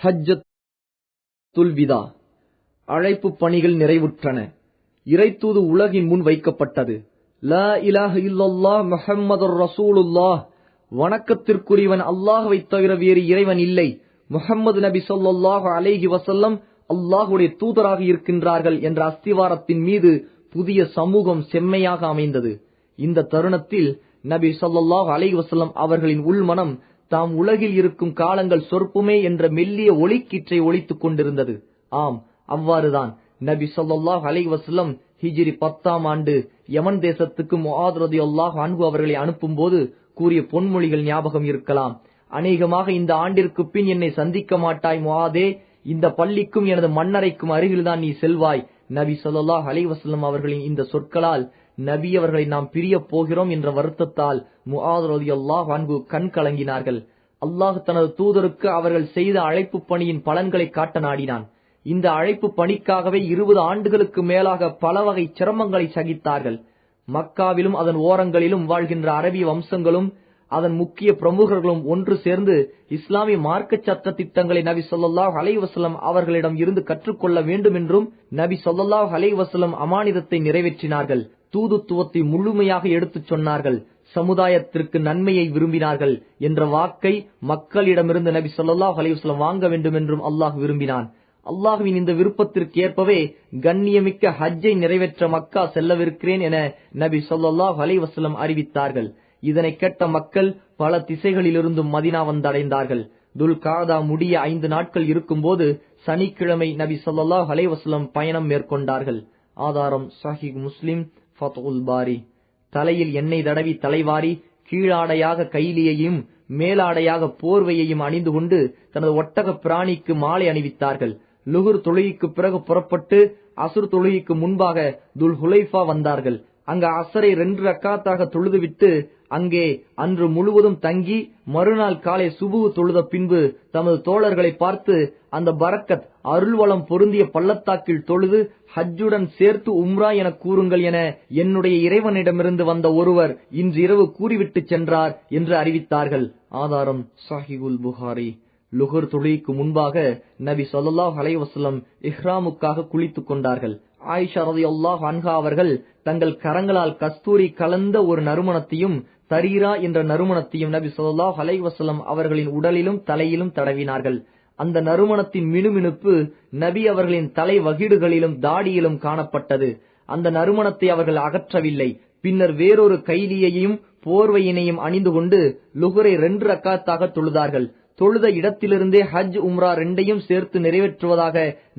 ஹஜ்ஜத்துல் விதா அழைப்பு பணிகள் நிறைவுற்றன. இறைத்தூது உலகின் முன் வைக்கப்பட்டது. லா இலாஹ இல்லல்லா முஹம்மது ரசூலுல்லாஹ். வணக்கத்திற்குரியவன் அல்லாஹுவை தவிர வேறு இறைவன் இல்லை. முகம்மது நபி சொல்லாஹு அலேஹி வசல்லம் அல்லாஹுடைய தூதராக இருக்கின்றார்கள் என்ற அஸ்திவாரத்தின் மீது புதிய சமூகம் செம்மையாக அமைந்தது. இந்த தருணத்தில் நபி சொல்லாஹு அலேஹி வசல்லம் அவர்களின் உள்மனம் தாம் உலகில் இருக்கும் காலங்கள் சொற்புமே என்ற மெல்லிய ஒளிக்கீற்றை ஒலித்துக் கொண்டிருந்தது. ஆம் அவ்வாறுதான். நபி சொல்லாஹ் அலைஹி வஸல்லம் பத்தாம் ஆண்டு யமன் தேசத்துக்கு முஆத் ரலியல்லாஹு அன்ஹு அவர்களை அனுப்பும்போது கூறிய பொன்மொழிகள் ஞாபகம் இருக்கலாம். அநேகமாக இந்த ஆண்டிற்கு பின் என்னை சந்திக்க மாட்டாய் முஆதே இந்த பள்ளிக்கும் எனது மன்னரைக்கும் அருகில்தான் நீ செல்வாய். நபி சொல்லாஹ் அலைஹி அவர்களின் இந்த சொற்களால் நபி அவர்களை நாம் பிரியப் போகிறோம் என்ற வருத்தத்தால் முஆத் அல்லாஹ் அன்பு கண் கலங்கினார்கள். அல்லாஹ் தனது தூதருக்கு அவர்கள் செய்த அழைப்பு பணியின் பலன்களை காட்ட நாடினான். இந்த அழைப்பு பணிக்காகவே இருபது ஆண்டுகளுக்கு மேலாக பல வகை சிரமங்களை சகித்தார்கள். மக்காவிலும் அதன் ஓரங்களிலும் வாழ்கின்ற அரபி வம்சங்களும் அதன் முக்கிய பிரமுகர்களும் ஒன்று சேர்ந்து இஸ்லாமிய மார்க்க சட்ட திட்டங்களை நபி சொல்லாஹ் அலைவசலம் அவர்களிடம் இருந்து கற்றுக்கொள்ள வேண்டும் என்றும் நபி சொல்லாஹ் அலைவசலம் அமானிதத்தை நிறைவேற்றினார்கள். தூதுத்துவத்தை முழுமையாக எடுத்துச் சொன்னார்கள். சமுதாயத்திற்கு நன்மையை விரும்பினார்கள் என்ற வாக்கை மக்களிடமிருந்து நபி சொல்லாஹ் அலைஹி வாங்க வேண்டும் என்றும் அல்லாஹ் விரும்பினான். அல்லாஹுவின் இந்த விருப்பத்திற்கு ஏற்பவே கண்ணியமிக்க ஹஜ்ஜை நிறைவேற்ற மக்கா செல்லவிருக்கிறேன் என நபி சொல்லாஹ் அலைஹி அறிவித்தார்கள். இதனை கேட்ட மக்கள் பல திசைகளிலிருந்தும் மதினா வந்தடைந்தார்கள். துல் காதா முடிய ஐந்து நாட்கள் இருக்கும்போது சனிக்கிழமை நபி சொல்லாஹ் அலைஹி பயணம் மேற்கொண்டார்கள். ஆதாரம் சஹிக் முஸ்லிம் ஃபத்உல் பாரி. தலையில் எண்ணெய் தடவி தலைவாரி கீழாடையாக கைலியையும் மேலாடையாக போர்வையையும் அணிந்து கொண்டு தனது ஒட்டக பிராணிக்கு மாலை அணிவித்தார்கள். லுகுர் தொழுகைக்கு பிறகு புறப்பட்டு அசுர் தொழுகைக்கு முன்பாக துல் ஹுலைஃபா வந்தார்கள். அங்கு அசரை ரெண்டு ரக்காத்தாக தொழுதுவிட்டு அங்கே அன்று முழுவதும் தங்கி மறுநாள் காலை சுபு தொழுத பின்பு தமது தோழர்களை பார்த்து அந்த பரக்கத் அருள்வளம் பொருந்திய பள்ளத்தாக்கில் தொழுது ஹஜ்ஜுடன் சேர்த்து உம்ரா என கூறுங்கள் என என்னுடைய இறைவனிடமிருந்து வந்த ஒருவர் இன்று இரவு கூறிவிட்டு சென்றார் என்று அறிவித்தார்கள். ஆதாரம் சாஹிபுல் புகாரி. லுகர் தொழுகைக்கு முன்பாக நபி சொல்லாஹ் அலைஹி இஹ்ராமுக்காக குளித்துக் கொண்டார்கள். ஆயிஷா ரலியல்லாஹு அன்ஹா அவர்கள் தங்கள் கரங்களால் கஸ்தூரி கலந்த ஒரு நறுமணத்தையும் தரீரா என்ற நறுமணத்தையும் நபி சொல்லாஹ் அலைஹி அவர்களின் உடலிலும் தலையிலும் தடவினார்கள். அந்த நறுமணத்தின் மினுமினுப்பு நபி அவர்களின் தலை வகிடுகளிலும் தாடியிலும் காணப்பட்டது. அந்த நறுமணத்தை அவர்கள் அகற்றவில்லை. பின்னர் வேறொரு கைலியையும் போர்வையினையும் அணிந்து கொண்டு லுகரை ரெண்டு ரக்காத்தாக தொழுதார்கள். தொழுத இடத்திலிருந்தே ஹஜ் உம்ரா ரெண்டையும் சேர்த்து நிறைவேற்றுவதாக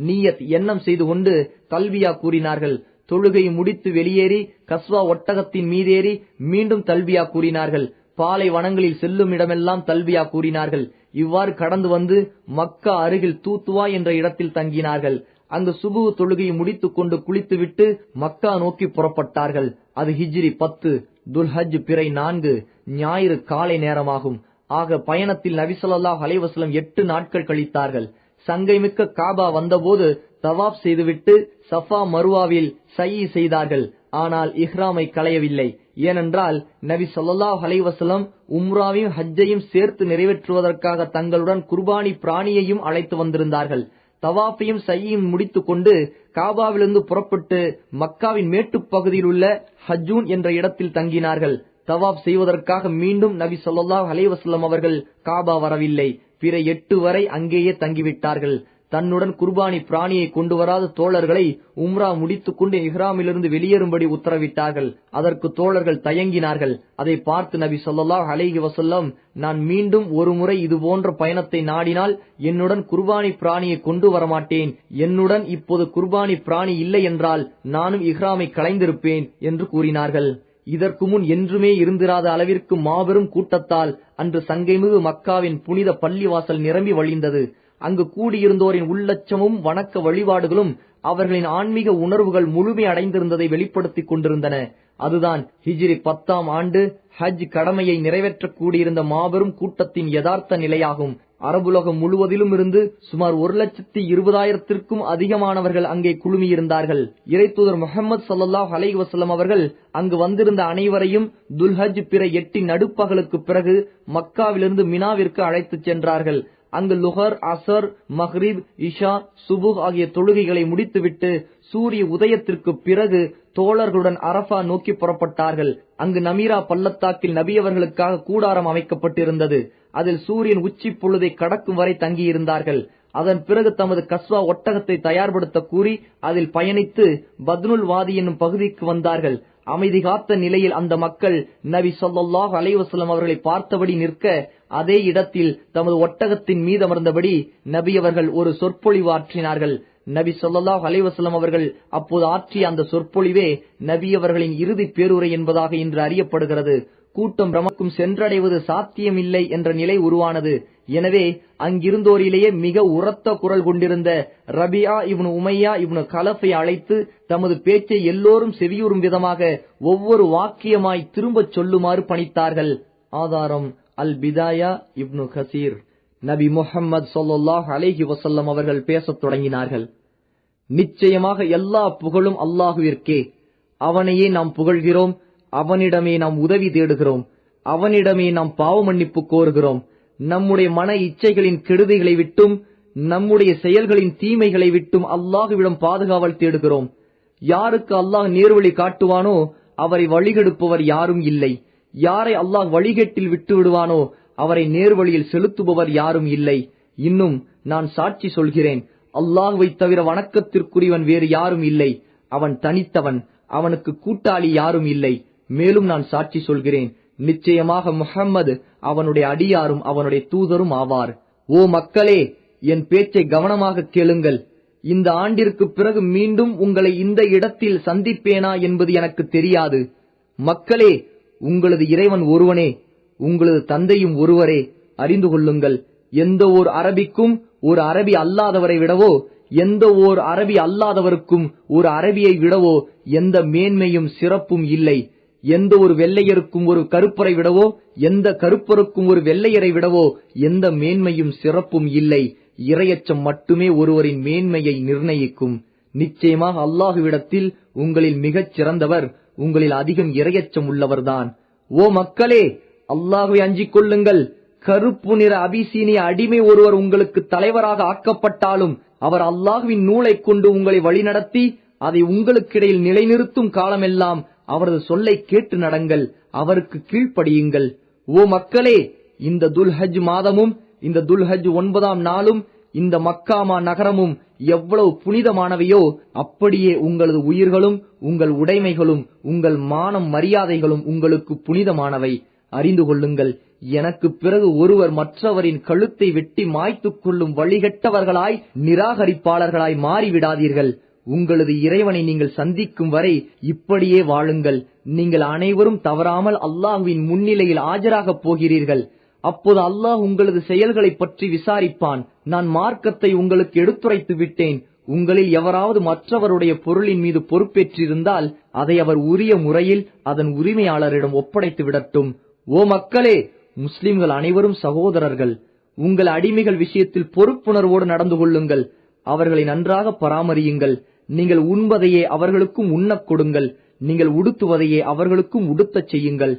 நீயத் எண்ணம் செய்து கொண்டு கல்வியா கூறினார்கள். தொழுகை முடித்து வெளியேறி கஸ்வா ஒட்டகத்தின் மீதேறி மீண்டும் தல்வியா கூறினார்கள். பாலை வனங்களில் செல்லும் இடமெல்லாம் தல்வியா கூறினார்கள். இவ்வாறு கடந்து வந்து மக்கா அருகில் தூத்துவா என்ற இடத்தில் தங்கினார்கள். அங்கு சுபு தொழுகையை முடித்துக் கொண்டு குளித்துவிட்டு மக்கா நோக்கி புறப்பட்டார்கள். அது ஹிஜ்ரி பத்து துல்ஹஜ் பிறை நான்கு ஞாயிறு காலை நேரமாகும். ஆக பயணத்தில் நபிசல்லா அலைவாஸ்லம் எட்டு நாட்கள் கழித்தார்கள். சங்கைமிக்க காபா வந்தபோது தவாப் செய்துவிட்டு சஃபா மருவாவில் சையி செய்தார்கள். ஆனால் இஹ்ராமை களையவில்லை. ஏனென்றால் நபி சொல்லாஹ் அலைவசலம் உம்ராவையும் ஹஜ்ஜையும் சேர்த்து நிறைவேற்றுவதற்காக தங்களுடன் குர்பானி பிராணியையும் அழைத்து வந்திருந்தார்கள். தவாஃபையும் சையையும் முடித்து கொண்டு காபாவிலிருந்து புறப்பட்டு மக்காவின் மேட்டுப் பகுதியில் உள்ள ஹஜ்ஜூன் என்ற இடத்தில் தங்கினார்கள். தவாப் செய்வதற்காக மீண்டும் நபி சொல்லாஹ் அலைவாஸ்லம் அவர்கள் காபா வரவில்லை. பிற எட்டு வரை அங்கேயே தங்கிவிட்டார்கள். தன்னுடன் குர்பானி பிராணியை கொண்டு வராத தோழர்களை உம்ரா முடித்துக் கொண்டு இஹ்ராமிலிருந்து வெளியேறும்படி உத்தரவிட்டார்கள். அதற்கு தோழர்கள் தயங்கினார்கள். அதை பார்த்து நபி சொல்லாஹ் அலைஹி வசல்லம் நான் மீண்டும் ஒருமுறை இது போன்ற பயணத்தை நாடினால் என்னுடன் குர்பானி பிராணியை கொண்டு வரமாட்டேன். என்னுடன் இப்போது குர்பானி பிராணி இல்லை என்றால் நானும் இஹ்ராமை களைந்திருப்பேன் என்று கூறினார்கள். இதற்கு முன் என்றுமே இருந்திராத அளவிற்கு மாபெரும் கூட்டத்தால் அன்று சங்கைமிகு மக்காவின் புனித பள்ளிவாசல் நிரம்பி வழிந்தது. அங்கு கூடியிருந்தோரின் உள்ளச்சமும் வணக்க வழிபாடுகளும் அவர்களின் ஆன்மீக உணர்வுகள் முழுமை அடைந்திருந்ததை வெளிப்படுத்திக் கொண்டிருந்தன. அதுதான் ஹிஜ்ரி பத்தாம் ஆண்டு ஹஜ் கடமையை நிறைவேற்ற கூடியிருந்த மாபெரும் கூட்டத்தின் யதார்த்த நிலையாகும். அரபுலகம் முழுவதிலும் இருந்து சுமார் ஒரு லட்சத்தி இருபதாயிரத்திற்கும் அதிகமானவர்கள் அங்கே குழுமியிருந்தார்கள். இறைத்தூதர் முகமது சல்லாஹ் அலை வசலம் அவர்கள் அங்கு வந்திருந்த அனைவரையும் துல்ஹஜ் பிற எட்டின் நடுப்பகலுக்கு பிறகு மக்காவிலிருந்து மினாவிற்கு அழைத்துச் சென்றார்கள். அங்கு லுஹர் அசர் மஹ்ரிப் இஷா சுபுக் ஆகிய தொழுகைகளை முடித்துவிட்டு சூரிய உதயத்திற்கு பிறகு தோழர்களுடன் அரஃபா நோக்கி புறப்பட்டார்கள். அங்கு நமீரா பள்ளத்தாக்கில் நபியவர்களுக்காக கூடாரம் அமைக்கப்பட்டிருந்தது. அதில் சூரியன் உச்சி பொழுதை கடக்கும் வரை தங்கியிருந்தார்கள். அதன் பிறகு தமது கஸ்வா ஒட்டகத்தை தயார்படுத்த கூறி அதில் பயணித்து பத்னுல் வாதி என்னும் பகுதிக்கு வந்தார்கள். அமைதி காத்த நிலையில் அந்த மக்கள் நபி சொல்லாஹ் அலைஹி அவர்களை பார்த்தபடி நிற்க அதே இடத்தில் தமது ஒட்டகத்தின் மீது அமர்ந்தபடி நபி அவர்கள் ஒரு சொற்பொழிவு ஆற்றினார்கள். நபி சொல்லாஹ் அலைஹி அவர்கள் அப்போது ஆற்றிய அந்த சொற்பொழிவே நபி அவர்களின் இறுதி பேருரை என்பதாக இன்று அறியப்படுகிறது. கூட்டம் பிரமக்கும் சென்றடைவது சாத்தியமில்லை என்ற நிலை உருவானது. எனவே அங்கிருந்தோரிலேயே மிக உரத்த குரல் கொண்டிருந்த ரபியா இவனு உமையா இவனு கலஃபை அழைத்து தமது பேச்சை எல்லோரும் செவியுறும் விதமாக ஒவ்வொரு வாக்கியமாய் திரும்பச் சொல்லுமாறு பணித்தார்கள். ஆதாரம் அல் பிதாயா இப்னு கசீர். நபி முஹம்மது ஸல்லல்லாஹு அலேஹி வசல்லம் அவர்கள் பேசத் தொடங்கினார்கள். நிச்சயமாக எல்லா புகழும் அல்லாஹுவிற்கே. அவனையே நாம் புகழ்கிறோம் அவனிடமே நாம் உதவி தேடுகிறோம் அவனிடமே நாம் பாவ மன்னிப்பு கோருகிறோம். நம்முடைய மன இச்சைகளின் கெடுதிகளை விட்டும் நம்முடைய செயல்களின் தீமைகளை விட்டும் அல்லாஹுவிடம் பாதுகாவல் தேடுகிறோம். யாருக்கு அல்லாஹ் நேர்வழி காட்டுவானோ அவரை வழிகெடுப்பவர் யாரும் இல்லை. யாரை அல்லாஹ் வழிகேட்டில் விட்டு விடுவானோ அவரை நேர்வழியில் செலுத்துபவர் யாரும் இல்லை. இன்னும் நான் சாட்சி சொல்கிறேன். அல்லாஹுவை தவிர வணக்கத்திற்குரியவன் வேறு யாரும் இல்லை. அவன் தனித்தவன். அவனுக்கு கூட்டாளி யாரும் இல்லை. மேலும் நான் சாட்சி சொல்கிறேன். நிச்சயமாக முஹம்மது அவனுடைய அடியாரும் அவனுடைய தூதரும் ஆவார். ஓ மக்களே என் பேச்சை கவனமாக கேளுங்கள். இந்த ஆண்டிற்கு பிறகு மீண்டும் உங்களை இந்த இடத்தில் சந்திப்பேனா என்பது எனக்கு தெரியாது. மக்களே உங்களது இறைவன் ஒருவனே உங்களது தந்தையும் ஒருவரே அறிந்து கொள்ளுங்கள். எந்த ஓர் அரபிக்கும் ஒரு அரபி அல்லாதவரை விடவோ எந்த ஓர் அரபி அல்லாதவருக்கும் ஒரு அரபியை விடவோ எந்த மேன்மையும் சிறப்பும் இல்லை. எந்த ஒரு வெள்ளையருக்கும் ஒரு கருப்பரை விடவோ எந்த கருப்பருக்கும் ஒரு வெள்ளையரை விடவோ எந்த மேன்மையும் சிறப்பும் இல்லை. இரையச்சம் மட்டுமே ஒருவரின் மேன்மையை நிர்ணயிக்கும். நிச்சயமாக அல்லாஹுவிடத்தில் உங்களில் மிகச் சிறந்தவர் உங்களில் அதிகம் இரையச்சம் உள்ளவர்தான். ஓ மக்களே அல்லாஹுவை அஞ்சிக் கொள்ளுங்கள். கருப்பு நிற அபிசீனிய அடிமை ஒருவர் உங்களுக்கு தலைவராக ஆக்கப்பட்டாலும் அவர் அல்லாஹுவின் நூலை கொண்டு உங்களை வழிநடத்தி அதை உங்களுக்கிடையில் நிலைநிறுத்தும் காலமெல்லாம் அவரது சொல்லை கேட்டு நடங்கள் அவருக்கு கீழ்ப்படியுங்கள். ஓ மக்களே இந்த துல்ஹஜ் மாதமும் இந்த துல்ஹஜ் ஒன்பதாம் நாளும் இந்த மக்காமா நகரமும் எவ்வளவு புனிதமானவையோ அப்படியே உங்களது உயிர்களும் உங்கள் உடைமைகளும் உங்கள் மானம் மரியாதைகளும் உங்களுக்கு புனிதமானவை. அறிந்து கொள்ளுங்கள் எனக்கு பிறகு ஒருவர் மற்றவரின் கழுத்தை வெட்டி மாய்த்துக் கொள்ளும் வழிகட்டவர்களாய் நிராகரிப்பாளர்களாய் மாறிவிடாதீர்கள். உங்களது இறைவனை நீங்கள் சந்திக்கும் வரை இப்படியே வாழுங்கள். நீங்கள் அனைவரும் தவறாமல் அல்லாஹுவின் முன்னிலையில் ஆஜராகப் போகிறீர்கள். அப்போது அல்லாஹ் உங்களது செயல்களைப் பற்றி விசாரிப்பான். நான் மார்க்கத்தை உங்களுக்கு எடுத்துரைத்து விட்டேன். உங்களில் எவராவது மற்றவருடைய பொருளின் மீது பொறுப்பேற்றிருந்தால் அதை அவர் உரிய முறையில் அதன் உரிமையாளரிடம் ஒப்படைத்து விடட்டும். ஓ மக்களே முஸ்லிம்கள் அனைவரும் சகோதரர்கள் உங்கள் அடிமைகள் விஷயத்தில் பொறுப்புணர்வோடு நடந்து கொள்ளுங்கள். அவர்களை நன்றாக பராமரியுங்கள். நீங்கள் உண்பதையே அவர்களுக்கும் உண்ணக் கொடுங்கள். நீங்கள் உடுத்துவதையே அவர்களுக்கும் உடுத்தச் செய்யுங்கள்.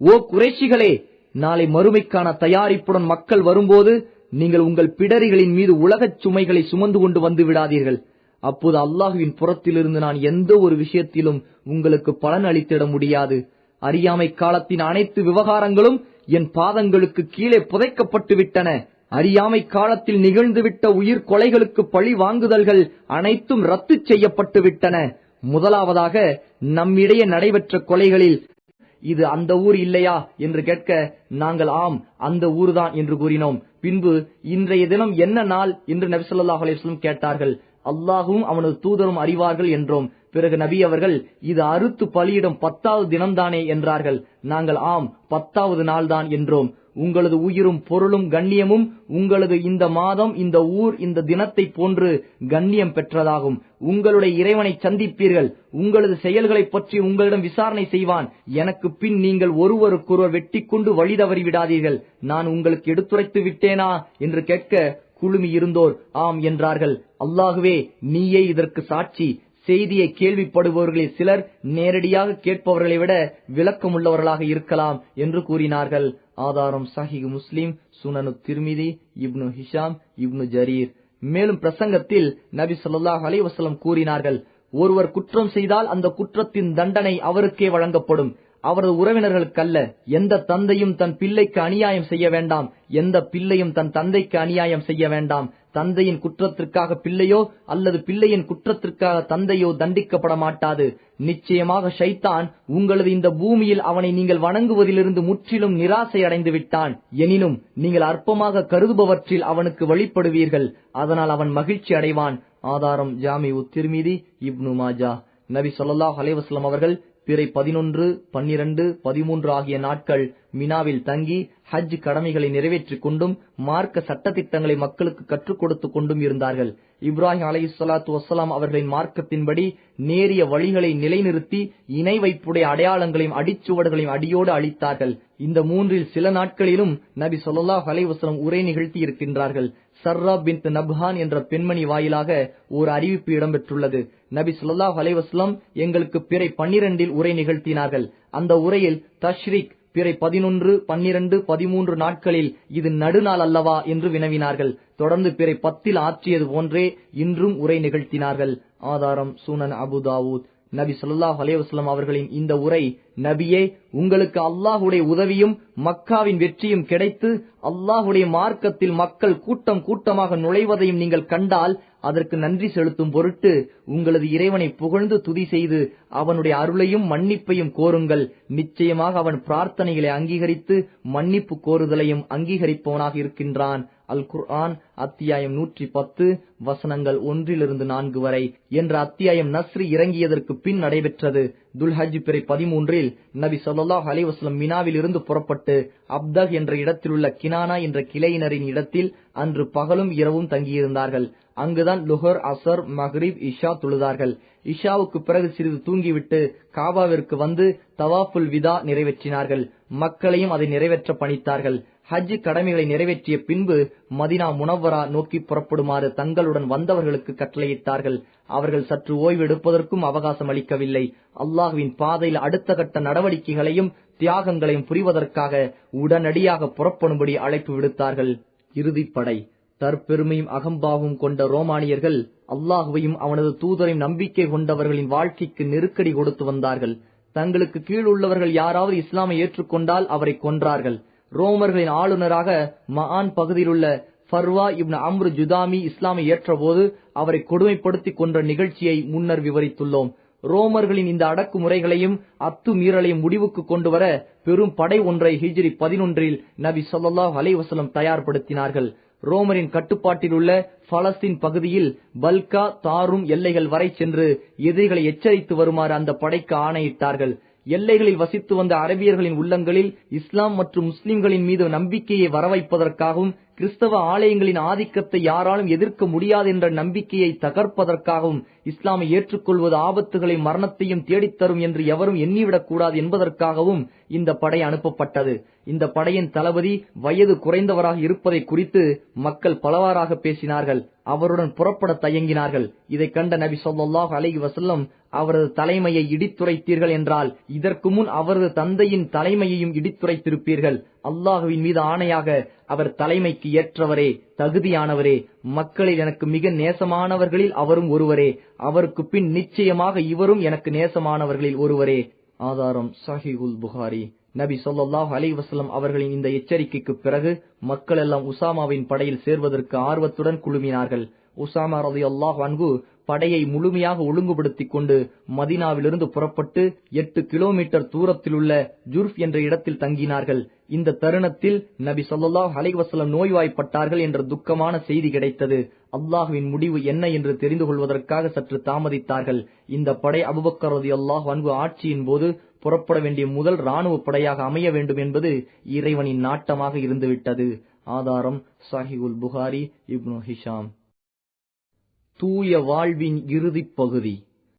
ஓ குறைஷிகளே நாளை மறுமைக்கான தயாரிப்புடன் மக்கள் வரும்போது நீங்கள் உங்கள் பிடரிகளின் மீது உலகச் சுமைகளை சுமந்து கொண்டு வந்து விடாதீர்கள். அப்போது அல்லாஹுவின் புறத்திலிருந்து நான் எந்த ஒரு விஷயத்திலும் உங்களுக்கு பலன் அளித்திட முடியாது. அறியாமை காலத்தின் அனைத்து விவகாரங்களும் என் பாதங்களுக்கு கீழே புதைக்கப்பட்டு விட்டன அறியாமை காலத்தில் நிகழ்ந்துவிட்ட உயிர் கொலைகளுக்கு பழி வாங்குதல்கள் அனைத்தும் ரத்து செய்யப்பட்டு விட்டன முதலாவதாக நம்மிடையே நடைபெற்ற கொலைகளில் இது அந்த ஊர் இல்லையா என்று கேட்க நாங்கள் ஆம் அந்த ஊர்தான் என்று கூறினோம். பின்பு இன்றைய தினம் என்ன நாள் என்று நபி ஸல்லல்லாஹு கேட்டார்கள். அல்லாஹும் அவனது தூதரும் அறிவார்கள் என்றோம். பிறகு நபி அவர்கள் இது அறுத்து பலியிடும் பத்தாவது தினம்தானே என்றார்கள். நாங்கள் ஆம் பத்தாவது நாள்தான் என்றோம். உங்களது உயிரும் பொருளும் கண்ணியமும் உங்களது இந்த மாதம் இந்த ஊர் இந்த தினத்தை போன்று கண்ணியம் பெற்றதாகும். உங்களுடைய இறைவனை சந்திப்பீர்கள். உங்களது செயல்களைப் பற்றி உங்களிடம் விசாரணை செய்வான். எனக்கு பின் நீங்கள் ஒருவருக்கொருவர் வெட்டி கொண்டு வழி தவறி விடாதீர்கள். நான் உங்களுக்கு எடுத்துரைத்து விட்டேனா என்று கேட்க குழுமி இருந்தோர். ஆம் என்றார்கள். அல்லாகுவே நீயே இதற்கு சாட்சி. செய்தியை கேள்விப்படுபவர்களில் சிலர் நேரடியாக கேட்பவர்களை விட விளக்கமுள்ளவர்களாக இருக்கலாம் என்று கூறினார்கள். ஆதாரம் Sahih Muslim Sunan Tirmidhi Ibn Hisham Ibn Jarir. மேலும் பிரசங்கத்தில் நபி சொல்லாஹ் அலைஹி கூறினார்கள் ஒருவர் குற்றம் செய்தால் அந்த குற்றத்தின் தண்டனை அவருக்கே வழங்கப்படும். அவரது உறவினர்களுக்கல்ல. எந்த தந்தையும் தன் பிள்ளைக்கு அநியாயம் செய்ய வேண்டாம். எந்த பிள்ளையும் தன் தந்தைக்கு அநியாயம் செய்ய வேண்டாம். தந்தையின் குற்றத்திற்காக பிள்ளையோ அல்லது பிள்ளையின் குற்றத்திற்காக தந்தையோ தண்டிக்கப்பட மாட்டாது நிச்சயமாக ஷைத்தான் உங்களது இந்த பூமியில் அவனை நீங்கள் வணங்குவதிலிருந்து முற்றிலும் நிராசை அடைந்து விட்டான் எனினும் நீங்கள் அற்பமாக கருதுபவற்றில் அவனுக்கு வழிபடுவீர்கள். அதனால் அவன் மகிழ்ச்சி அடைவான். ஆதாரம் ஜாமி உத்திர்மிதி இப்னு மாஜா. நபி ஸல்லல்லாஹு அலைஹி அவர்கள் பிறை பதினொன்று பன்னிரண்டு பதிமூன்று ஆகிய நாட்கள் மினாவில் தங்கி ஹஜ் கடமைகளை நிறைவேற்றிக் கொண்டும் மார்க்க சட்டத்திட்டங்களை மக்களுக்கு கற்றுக் கொடுத்துக் கொண்டும் இருந்தார்கள். இப்ராஹிம் அலைஹி ஸலாத்து வசலாம் அவர்களின் மார்க்கத்தின்படி நேரிய வழிகளை நிலைநிறுத்தி இணை வைப்புடைய அடையாளங்களையும் அடிச்சுவடுகளையும் அடியோடு அளித்தார்கள் இந்த மூன்றில் சில நாட்களிலும் நபி சொல்லாஹ் அலைவசலம் உரை நிகழ்த்தி இருக்கின்றார்கள். சர்ரா பின் நப்ஹான் என்ற பெண்மணி வாயிலாக ஒரு அறிவிப்பு இடம்பெற்றுள்ளது. நபி சொல்லாஹ் அலைஹி எங்களுக்கு பிறை பன்னிரண்டில் உரை நிகழ்த்தினார்கள். அந்த உரையில் தஷ்ரிக் பிறை பதினொன்று பன்னிரண்டு பதிமூன்று நாட்களில் இது நடுநாள் அல்லவா என்று வினவினார்கள். தொடர்ந்து பிறை பத்தில் ஆற்றியது போன்றே இன்றும் உரை நிகழ்த்தினார்கள். ஆதாரம் சூனன் அபுதாவூத் நபி சொல்லாஹ் அலைஹி அவர்களின் இந்த உரை நபியே உங்களுக்கு அல்லாஹுடைய உதவியும் மக்காவின் வெற்றியும் கிடைத்து அல்லாஹுடைய மார்க்கத்தில் மக்கள் கூட்டம் கூட்டமாக நுழைவதையும் நீங்கள் கண்டால் அதற்கு நன்றி செலுத்தும் பொருட்டு உங்களது இறைவனை புகழ்ந்து துதி செய்து அவனுடைய அருளையும் மன்னிப்பையும் கோருங்கள். நிச்சயமாக அவன் பிரார்த்தனைகளை அங்கீகரித்து மன்னிப்பு கோருதலையும் அங்கீகரிப்பவனாக இருக்கின்றான். அல் குர்ஆன் அத்தியாயம் நூற்றி பத்து வசனங்கள் ஒன்றிலிருந்து நான்கு வரை. என்ற அத்தியாயம் நஸ்ரி இறங்கியதற்கு பின் நடைபெற்றது. துல்ஹஜ் பிறை பதிமூன்றில் நபி சொல்லாஹ் அலிவாஸ்லம் மினாவில் இருந்து புறப்பட்டு அப்தக் என்ற இடத்திலுள்ள கினானா என்ற கிளையினரின் இடத்தில் அன்று பகலும் இரவும் தங்கியிருந்தார்கள். அங்குதான் லுஹர் அசர் மஹ்ரீப் இஷா தொழுதார்கள். இஷாவுக்கு பிறகு சிறிது தூங்கிவிட்டு காபாவிற்கு வந்து தவாஃபுல் விதா நிறைவேற்றினார்கள். மக்களையும் அதை நிறைவேற்ற பணித்தார்கள். ஹஜ் கடமைகளை நிறைவேற்றிய பின்பு மதினா முனவரா நோக்கி புறப்படுமாறு தங்களுடன் வந்தவர்களுக்கு கட்டளையிட்டார்கள். அவர்கள் சற்று ஓய்வு எடுப்பதற்கும் அவகாசம் அளிக்கவில்லை. அல்லாஹுவின் பாதையில் அடுத்த கட்ட நடவடிக்கைகளையும் தியாகங்களையும் புரிவதற்காக உடனடியாக புறப்படும்படி அழைப்பு விடுத்தார்கள். இறுதிப்படை தற்பெருமையும் அகம்பாவும் கொண்ட ரோமானியர்கள் அல்லாஹுவையும் அவனது தூதரையும் நம்பிக்கை கொண்டவர்களின் வாழ்க்கைக்கு நெருக்கடி கொடுத்து வந்தார்கள். தங்களுக்கு கீழ் உள்ளவர்கள் யாராவது இஸ்லாமை ஏற்றுக்கொண்டால் அவரை கொன்றார்கள். ரோமர்களின் ஆளுநராக மகான் பகுதியிலுள்ள ஃபர்வா இப்னு அம்ரு ஜுதாமி இஸ்லாமை ஏற்றபோது அவரை கொடுமைப்படுத்தி கொன்ற நிகழ்ச்சியை முன்னர் விவரித்துள்ளோம். ரோமர்களின் இந்த அடக்குமுறைகளையும் அத்துமீறலையும் முடிவுக்கு கொண்டு வர பெரும் படை ஒன்றை ஹிஜ்ரி பதினொன்றில் நபி சொல்லாஹ் அலைவசலம் தயார்படுத்தினார்கள். ரோமரின் கட்டுப்பாட்டில் உள்ள பலஸ்தீன் பகுதியில் பல்கா தாரும் எல்லைகள் வரை சென்று எதிரிகளை எச்சரித்து வருமாறு அந்த படைக்கு ஆணையிட்டார்கள். எல்லைகளில் வசித்து வந்த அரபியர்களின் உள்ளங்களில் இஸ்லாம் மற்றும் முஸ்லிம்களின் மீது நம்பிக்கையை வரவைப்பதற்காகவும் கிறிஸ்தவ ஆலயங்களின் ஆதிக்கத்தை யாராலும் எதிர்க்க முடியாது என்ற நம்பிக்கையை தகர்ப்பதற்காகவும் இஸ்லாமை ஏற்றுக்கொள்வது ஆபத்துகளை மரணத்தையும் தேடித்தரும் என்று எவரும் எண்ணிவிடக் கூடாது என்பதற்காகவும் இந்த படை அனுப்பப்பட்டது. இந்த படையின் தளபதி வயது குறைந்தவராக இருப்பதை குறித்து மக்கள் பலவாறாக பேசினார்கள். அவருடன் புறப்பட தயங்கினார்கள். இதை கண்ட நபி சொல்லாஹ் அலைஹி வசல்லம் அவரது தலைமையை இடித்துரைத்தீர்கள் என்றால் இதற்கு முன் அவரது தந்தையின் தலைமையையும் இடித்துரைத்திருப்பீர்கள். அல்லாஹுவின் மீது ஆணையாக அவர் தலைமைக்கு ஏற்றவரே தகுதியானவரே மக்களில் எனக்கு மிக நேசமானவர்களில் அவரும் ஒருவரே அவருக்கு பின் நிச்சயமாக இவரும் எனக்கு நேசமானவர்களில் ஒருவரே. ஆதாரம் சஹிகுல் புகாரி. நபி சொல்லாஹ் அலைஹி வஸல்லம் அவர்களின் இந்த எச்சரிக்கைக்கு பிறகு மக்கள் எல்லாம் உசாமாவின் படையில் சேர்வதற்கு ஆர்வத்துடன் குழுமினார்கள். உசாமா ரதி அல்லாஹ் அன்பு படையை முழுமையாக ஒழுங்குபடுத்திக் கொண்டு மதினாவிலிருந்து புறப்பட்டு எட்டு கிலோமீட்டர் தூரத்தில் உள்ள ஜுர்ஃப் என்ற இடத்தில் தங்கினார்கள். இந்த தருணத்தில் நபி சொல்லாஹ் அலைஹி நோய்வாய்ப்பட்டார்கள் என்ற துக்கமான செய்தி கிடைத்தது. அல்லாஹுவின் முடிவு என்ன என்று தெரிந்து கொள்வதற்காக சற்று தாமதித்தார்கள். இந்த படை அபுபக்கர் அல்லாஹ் அன்பு ஆட்சியின் போது புறப்பட வேண்டிய முதல் ராணுவ படையாக அமைய வேண்டும் என்பது இறைவனின் நாட்டமாக இருந்துவிட்டது. ஆதாரம் சாஹிகுல் புகாரி இப்னு ஹிஷாம். தூய வாழ்வின் இறுதிப் பகுதி.